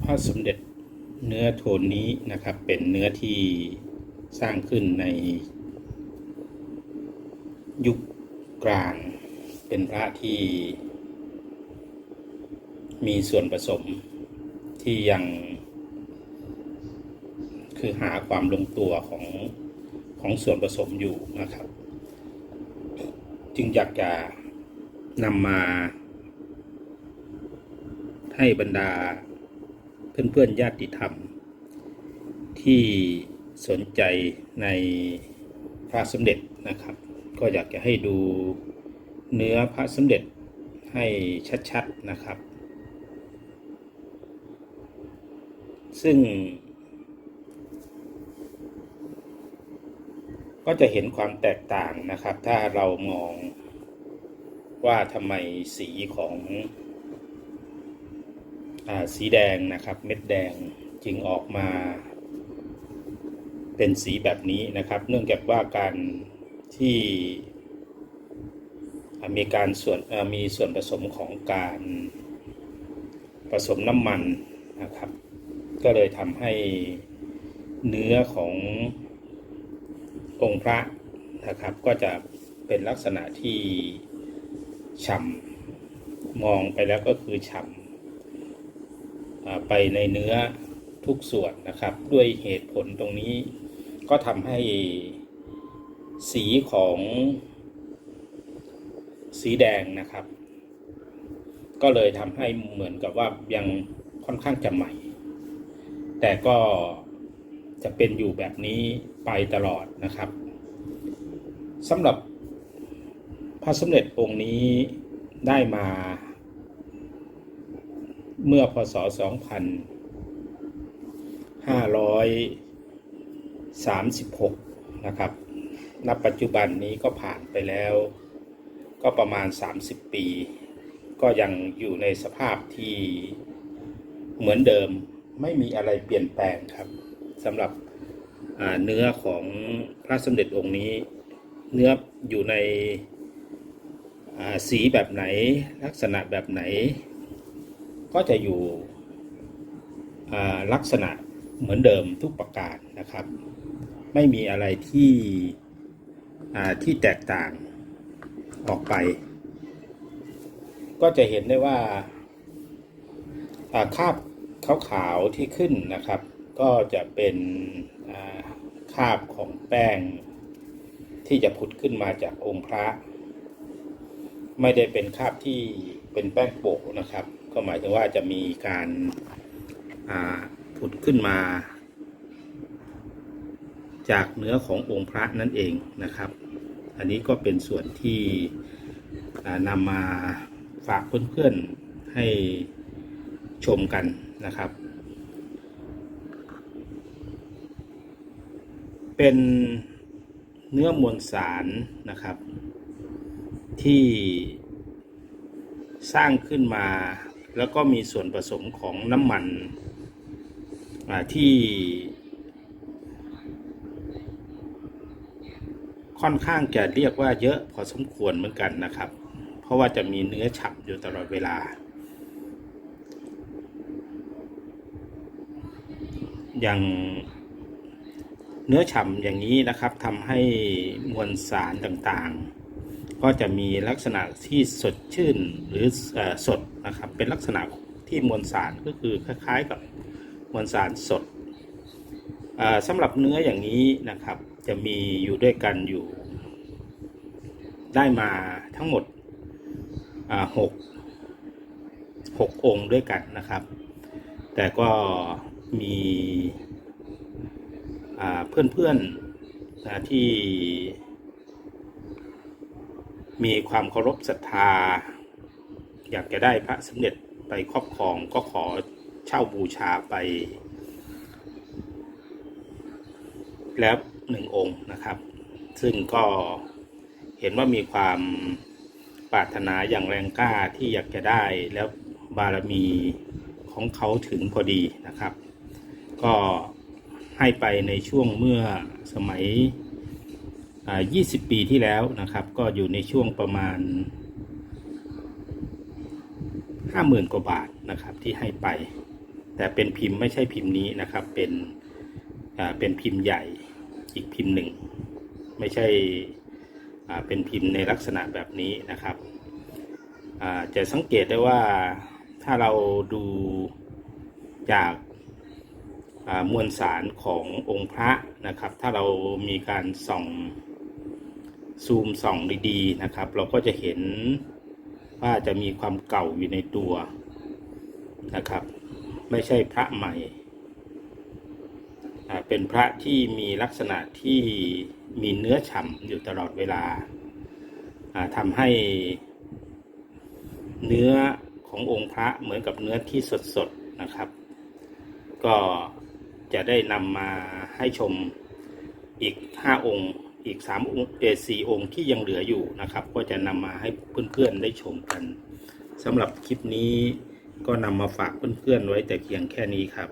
พระสมเด็จเนื้อโทนนี้นะครับ เป็นเนื้อที่สร้างขึ้นใน ยุคกลาง เป็นพระที่ มีส่วนผสมที่ยัง คือหาความลงตัวของของส่วนผสมอยู่นะครับ จึงอยากจะนำมาให้บรรดา เพื่อนๆญาติธรรม ที่สนใจในพระสมเด็จนะครับ ก็อยากจะให้ดูเนื้อพระสมเด็จให้ชัดๆนะครับ ซึ่ง ก็จะเห็นความแตกต่างนะครับ ถ้าเรามองว่าทำไมสีของ สีแดงนะครับ เม็ดแดงจึงออกมาเป็นสีแบบนี้นะครับ เนื่องจากว่าการที่มีการส่วนมีส่วนผสมของการผสมน้ำมันนะครับ ก็เลยทำให้เนื้อขององค์พระนะครับ ก็จะเป็นลักษณะที่ฉ่ำมองไปแล้วก็คือฉ่ำ ไปในเนื้อทุกส่วนนะครับ ด้วยเหตุผลตรงนี้ก็ทำให้สีของสีแดงนะครับ ก็เลยทำให้เหมือนกับว่ายังค่อนข้างจะใหม่ แต่ก็จะเป็นอยู่แบบนี้ไปตลอดนะครับสำหรับพระสมเด็จองค์นี้ได้มา เมื่อพศ 2536 นะครับ ณ ปัจจุบันนี้ก็ผ่านไปแล้ว ก็ประมาณ 30 ปี ก็ยังอยู่ในสภาพที่เหมือนเดิม ไม่มีอะไรเปลี่ยนแปลงครับสำหรับเนื้อของพระสมเด็จองค์นี้ เนื้ออยู่ในสีแบบไหนลักษณะแบบไหน ก็จะอยู่ลักษณะเหมือนเดิมทุกประการนะครับ ไม่มีอะไรที่ที่แตกต่างออกไป ก็จะเห็นได้ว่าคราบขาวๆที่ขึ้นนะครับ ก็จะเป็นคราบของแป้งที่จะผุดขึ้นมาจากองค์พระ ไม่ได้เป็นคราบที่เป็นแป้งโปะนะครับ ก็หมายถึงว่าจะมีการผุดขึ้นมา จากเนื้อขององค์พระนั่นเองนะครับ อันนี้ก็เป็นส่วนที่นำมาฝากเพื่อนๆให้ชมกันนะครับ เป็นเนื้อมวลสารนะครับ ที่สร้างขึ้นมา แล้วก็มีส่วนผสมของน้ำมันที่ค่อนข้างจะเรียกว่าเยอะพอสมควรเหมือนกันนะครับ เพราะว่าจะมีเนื้อฉ่ำอยู่ตลอดเวลา อย่างเนื้อฉ่ำอย่างนี้นะครับทำให้มวลสารต่างๆ ก็จะมีลักษณะที่สดชื่นหรืออสดนะครับ เป็นลักษณะที่มวลสารก็คือคล้ายๆกับมวลสารสดสำหรับเนื้ออย่างนี้นะครับ จะมีอยู่ด้วยกันอยู่ ได้มาทั้งหมดอ่าหกหกองค์ด้วยกันนะครับ แต่ก็มีเพื่อนๆที่ มีความเคารพศรัทธา อยากจะได้พระสมเด็จไปครอบครองก็ขอเช่าบูชาไป แล้วหนึ่งองค์นะครับ ซึ่งก็เห็นว่ามีความปรารถนาอย่างแรงกล้าที่อยากจะได้แล้วบารมีของเขาถึงพอดีนะครับ ก็ให้ไปในช่วงเมื่อสมัย 20 ปีที่แล้วนะครับ ก็อยู่ในช่วงประมาณ 50,000 กว่าบาทนะครับที่ให้ไป แต่เป็นพิมพ์ไม่ใช่พิมพ์นี้นะครับ เป็นเป็นพิมพ์ใหญ่อีกพิมพ์หนึ่ง ไม่ใช่เป็นพิมพ์ในลักษณะแบบนี้นะครับ จะสังเกตได้ว่าถ้าเราดูจากอ่ามวลสารขององค์พระนะครับ ถ้าเรามีการส่อง ซูมส่องดีๆนะครับ เราก็จะเห็นว่าจะมีความเก่าอยู่ในตัวนะครับ ไม่ใช่พระใหม่ เป็นพระที่มีลักษณะที่มีเนื้อฉ่ำอยู่ตลอดเวลาอ่าทำให้เนื้อขององค์พระเหมือนกับเนื้อที่สดๆนะครับ ก็จะได้นำมาให้ชมอีก 5 องค์ อีกสามองค์เออ4องค์ที่ยังเหลืออยู่นะครับ ก็จะนำมาให้เพื่อนๆได้ชมกันสำหรับคลิปนี้ก็นำมาฝากเพื่อนๆไว้แต่เพียงแค่นี้ครับ